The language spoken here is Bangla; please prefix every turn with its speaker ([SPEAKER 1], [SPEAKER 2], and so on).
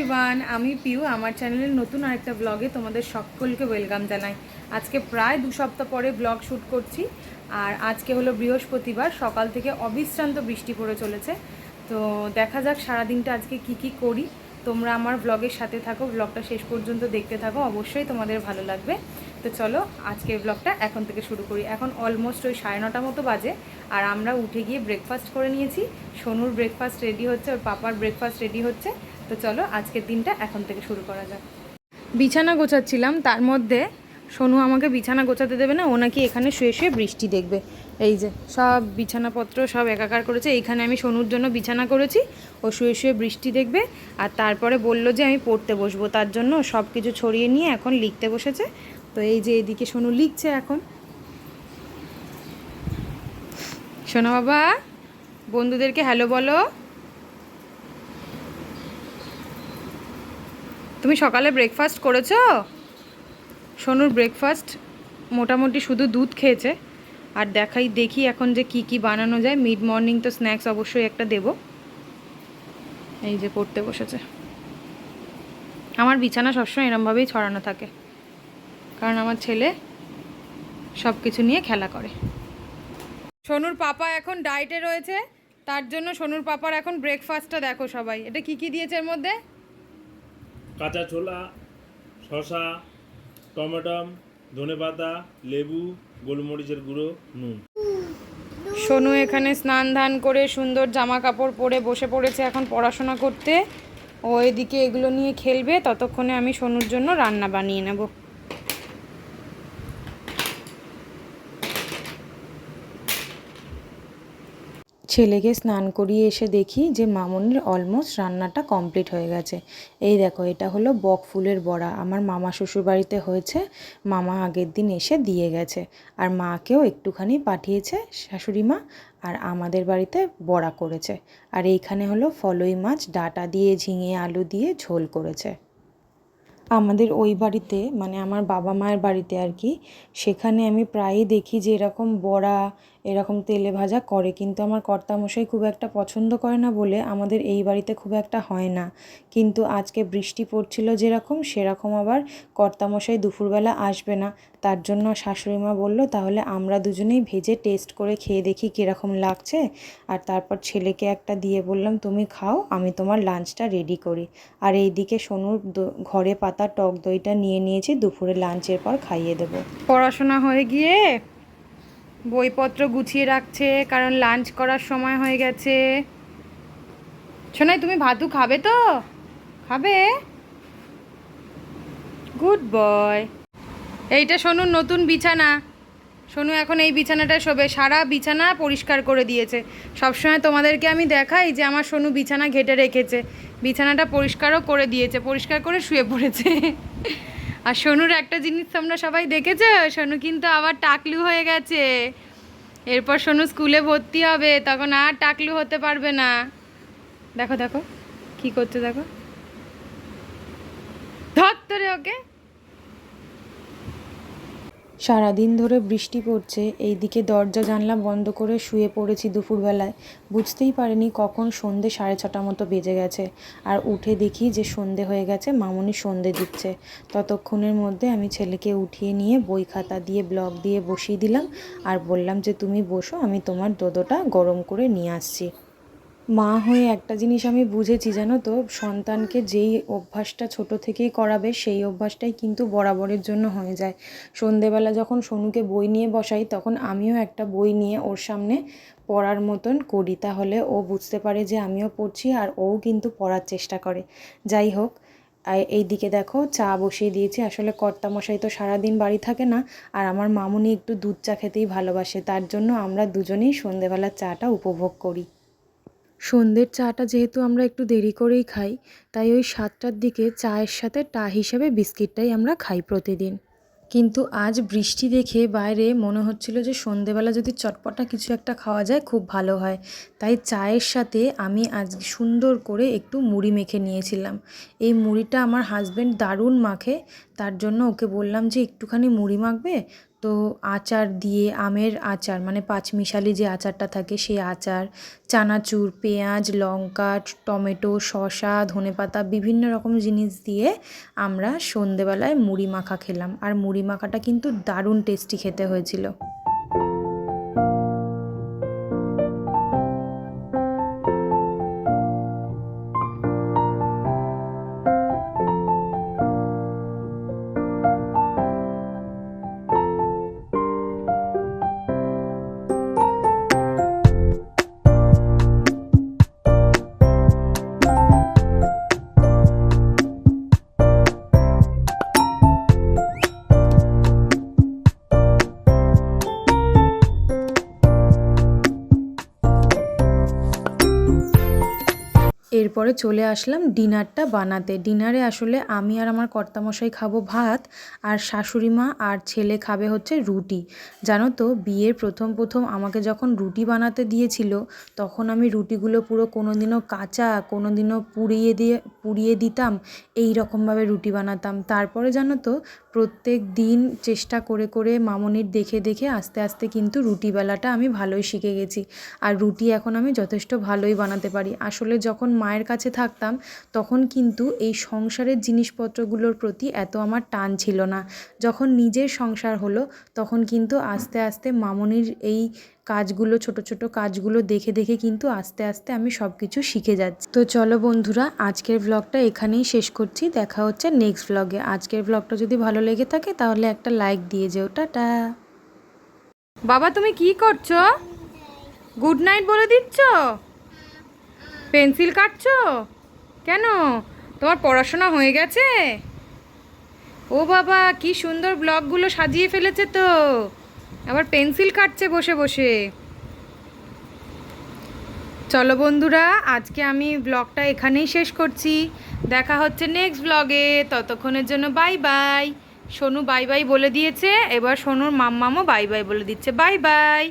[SPEAKER 1] এভরিওয়ান আমি পিউ, আমার চ্যানেলের নতুন আরেকটা ব্লগে তোমাদের সকলকে ওয়েলকাম জানাই। আজকে প্রায় দু সপ্তাহ পরে ব্লগ শ্যুট করছি, আর আজকে হলো বৃহস্পতিবার, সকাল থেকে অবিশ্রান্ত বৃষ্টি পড়ে চলেছে। তো দেখা যাক সারাদিনটা আজকে কি কি করি। তোমরা আমার ব্লগের সাথে থাকো ব্লগটা শেষ পর্যন্ত দেখতে থাকো, অবশ্যই তোমাদের ভালো লাগবে। তো চলো, আজকের ব্লগটা এখন থেকে শুরু করি। এখন অলমোস্ট ওই সাড়ে নটা মতো বাজে, আর আমরা উঠে গিয়ে ব্রেকফাস্ট করে নিয়েছি। সোনুর ব্রেকফাস্ট রেডি হচ্ছে, ওর পাপার ব্রেকফাস্ট রেডি হচ্ছে। তো চলো, আজকের দিনটা এখন থেকে শুরু করা যাক। বিছানা গোছাচ্ছিলাম, তার মধ্যে সোনু আমাকে বিছানা গোছাতে দেবে না, ও নাকি এখানে শুয়ে শুয়ে বৃষ্টি দেখবে। এই যে, সব বিছানাপত্র সব একাকার করেছে, এইখানে আমি সোনুর জন্য বিছানা করেছি, ও শুয়ে শুয়ে বৃষ্টি দেখবে, আর তারপরে বলল যে আমি পড়তে বসবো, তার জন্য সব কিছু ছড়িয়ে নিয়ে এখন লিখতে বসেছে। তো এই যে এদিকে সোনু লিখছে এখন। শোনো বাবা, বন্ধুদেরকে হ্যালো বলো। তুমি সকালে ব্রেকফাস্ট করেছ? সোনুর ব্রেকফাস্ট মোটামুটি শুধু দুধ খেয়েছে। আর দেখাই, দেখি এখন যে কি কি বানানো যায়। মিড মর্নিং তো স্ন্যাক্স অবশ্যই একটা দেব। এই যে পড়তে বসেছে। আমার বিছানা সবসময় এরমভাবেই ছড়ানো থাকে। কারণ আমার ছেলে সব কিছু নিয়ে খেলা করে। সোনুর পাপা এখন ডায়েটে রয়েছে। তার জন্য সোনুর পাপার এখন ব্রেকফাস্টটা দেখো সবাই। এটা কি কি দিয়েছে এর মধ্যে?
[SPEAKER 2] কাঁচা ছোলা শশা টমেটম, ধনে পাতা, লেবু, গোলমরিচের গুঁড়ো, নুন।
[SPEAKER 1] সোনু এখানে স্নান ধান করে সুন্দর জামা কাপড় পরে বসে পড়েছে এখন পড়াশোনা করতে। ও এদিকে এগুলো নিয়ে খেলবে, ততক্ষণে আমি সোনুর জন্য রান্না বানিয়ে নেব। ছেলেকে স্নান করিয়ে এসে দেখি যে মামনির অলমোস্ট রান্নাটা কমপ্লিট হয়ে গেছে। এই দেখো, এটা হলো বক ফুলের বড়া। আমার মামা শ্বশুর বাড়িতে হয়েছে, মামা আগের দিন এসে দিয়ে গেছে। আর মাকেও একটুখানি পাঠিয়েছে শাশুড়ি মা আর আমাদের বাড়িতে বড়া করেছে। আর এইখানে হলো ফলই মাছ, ডাটা দিয়ে, ঝিঙে, আলু দিয়ে ঝোল করেছে। আমাদের ওই বাড়িতে মানে আমার বাবা মায়ের বাড়িতে আর কি, সেখানে আমি প্রায়ই দেখি যে এরকম বড়া এরকম তেলে ভাজা করে। কিন্তু আমার কর্তামশাই খুব একটা পছন্দ করে না বলে আমাদের এই বাড়িতে খুব একটা হয় না। কিন্তু আজকে বৃষ্টি পড়ছিল যেরকম, সেরকম আবার কর্তামশাই দুপুরবেলা আসবে না। তার জন্য শাশুড়ি মা বলল, তাহলে আমরা দুজনেই ভেজে টেস্ট করে খেয়ে দেখি কীরকম লাগছে। আর তারপর ছেলেকে একটা দিয়ে বললাম, তুমি খাও, আমি তোমার লাঞ্চটা রেডি করি। আর এইদিকে সোনুর ঘরে পাতা টক দইটা নিয়ে নিয়েছি, দুপুরে লাঞ্চের পর খাইয়ে দেবো। পড়াশোনা হয়ে গিয়ে বইপত্র গুছিয়ে রাখছে, কারণ লাঞ্চ করার সময় হয়ে গেছে। শোনাই তুমি ভাতু খাবে তো? খাবে? গুড বয় এইটা সোনুর নতুন বিছানা। সোনু এখন এই বিছানাটা শোবে। সারা বিছানা পরিষ্কার করে দিয়েছে। সবসময় তোমাদেরকে আমি দেখাই যে আমার সোনু বিছানা ঘেটে রেখেছে। বিছানাটা পরিষ্কারও করে দিয়েছে। পরিষ্কার করে শুয়ে পড়েছে। আর সোনুর একটা জিনিস তোমরা সবাই দেখেছ? সোনু কিন্তু আবার টাকলু হয়ে গেছে। এরপর সোনু স্কুলে ভর্তি হবে, তখন আর টাকলু হতে পারবে না। দেখো দেখো, কি করছে, দেখো। ধর তোরে ওকে। সারাদিন ধরে বৃষ্টি পড়ছে, এইদিকে দরজা জানলা বন্ধ করে শুয়ে পড়েছি দুপুরবেলায়। বুঝতেই পারিনি কখন সন্ধে সাড়ে ছটা মতো বেজে গেছে। আর উঠে দেখি যে সন্ধে হয়ে গেছে, মামুনি সন্ধে দিচ্ছে। ততক্ষণের মধ্যে আমি ছেলেকে উঠিয়ে নিয়ে বই খাতা দিয়ে ব্লক দিয়ে বসিয়ে দিলাম। আর বললাম যে, তুমি বসো, আমি তোমার দোদোটা গরম করে নিয়ে আসছি। মা হয়ে একটা জিনিস আমি বুঝেছি, জানো তো? সন্তানকে যেই অভ্যাসটা ছোট থেকেই করাবে, সেই অভ্যাসটাই কিন্তু বরাবরের জন্য হয়ে যায়। সন্ধেবেলা যখন সোনুকে বই নিয়ে বসাই, তখন আমিও একটা বই নিয়ে ওর সামনে পড়ার মতন করি। তাহলে ও বুঝতে পারে যে আমিও পড়ছি আর ও কিন্তু পড়ার চেষ্টা করে। যাই হোক এই দিকে দেখো, চা বসিয়ে দিয়েছি। আসলে কর্তামশাই তো সারাদিন বাড়ি থাকে না, আর আমার মামুনি একটু দুধ চা খেতেই ভালোবাসে। তার জন্য আমরা দুজনেই সন্ধেবেলার চাটা উপভোগ করি। সন্ধ্যের চাটা যেহেতু আমরা একটু দেরি করেই খাই, তাই ওই সাতটার দিকে চায়ের সাথে টা হিসেবে বিস্কিটটাই আমরা খাই প্রতিদিন। কিন্তু আজ বৃষ্টি দেখে বাইরে মনে হচ্ছিল যে সন্ধেবেলা যদি চটপটা কিছু একটা খাওয়া যায় খুব ভালো হয়। তাই চায়ের সাথে আমি আজ সুন্দর করে একটু মুড়ি মেখে নিয়েছিলাম। এই মুড়িটা আমার হাজব্যান্ড দারুণ মাখে, তার জন্য ওকে বললাম যে একটুখানি মুড়ি মাখবে তো আচার দিয়ে, আমের আচার মানে পাঁচমিশালি যে আচারটা থাকে সেই আচার, চানাচুর, পেঁয়াজ, লঙ্কা, টমেটো, শসা, ধনেপাতা, বিভিন্ন রকম জিনিস দিয়ে আমরা সন্ধেবেলায় মুড়ি মাখা খেলাম। আর মুড়ি মাখাটা কিন্তু দারুণ টেস্টি খেতে হয়েছিল। এরপরে চলে আসলাম ডিনারটা বানাতে। ডিনারে আসলে আমি আর আমার কর্তামশাই খাব ভাত আর শাশুড়ি মা আর ছেলে খাবে হচ্ছে রুটি। জানো তো, বিয়ের প্রথম প্রথম আমাকে যখন রুটি বানাতে দিয়েছিল, তখন আমি রুটিগুলো পুরো কোনো দিনও কাঁচা কোনো দিনও পুড়িয়ে দিয়ে, পুড়িয়ে দিতাম এই রকমভাবে রুটি বানাতাম। তারপরে জানো তো প্রত্যেক দিন চেষ্টা করে করে মামনির দেখে দেখে আস্তে আস্তে কিন্তু রুটি বেলাটা আমি ভালোই শিখে গেছি। আর রুটি এখন আমি যথেষ্ট ভালোই বানাতে পারি। আসলে যখন মায়ের কাছে থাকতাম, তখন কিন্তু এই সংসারের জিনিসপত্রগুলোর প্রতি এত আমার টান ছিল না। যখন নিজের সংসার হলো, তখন কিন্তু আস্তে আস্তে মামনির এই কাজগুলো, ছোট ছোট কাজগুলো দেখে দেখে কিন্তু আস্তে আস্তে আমি সব কিছু শিখে যাচ্ছি। তো চলো বন্ধুরা, আজকের ব্লগটা এখানেই শেষ করছি। দেখা হচ্ছে নেক্সট ব্লগে আজকের ব্লগটা যদি ভালো লেগে থাকে, তাহলে একটা লাইক দিয়ে যেও। টাটা! বাবা, তুমি কি করছ? গুড নাইট বলে দিচ্ছ? পেন্সিল কাটছো? কেন? তোমার পড়াশোনা হয়ে গেছে? ও বাবা, কি সুন্দর ব্লগগুলো সাজিয়ে ফেলেছে তো! আবার পেন্সিল কাটছে বসে বসে। চলো বন্ধুরা, আজকে আমি ব্লগটা এখানেই শেষ করছি। দেখা হচ্ছে নেক্সট ব্লগে ততক্ষণের জন্য bye bye Sonu bye bye বলে দিয়েছে, এবার সোনুর মাম্মামও বাই বাই বলে দিচ্ছে। Bye bye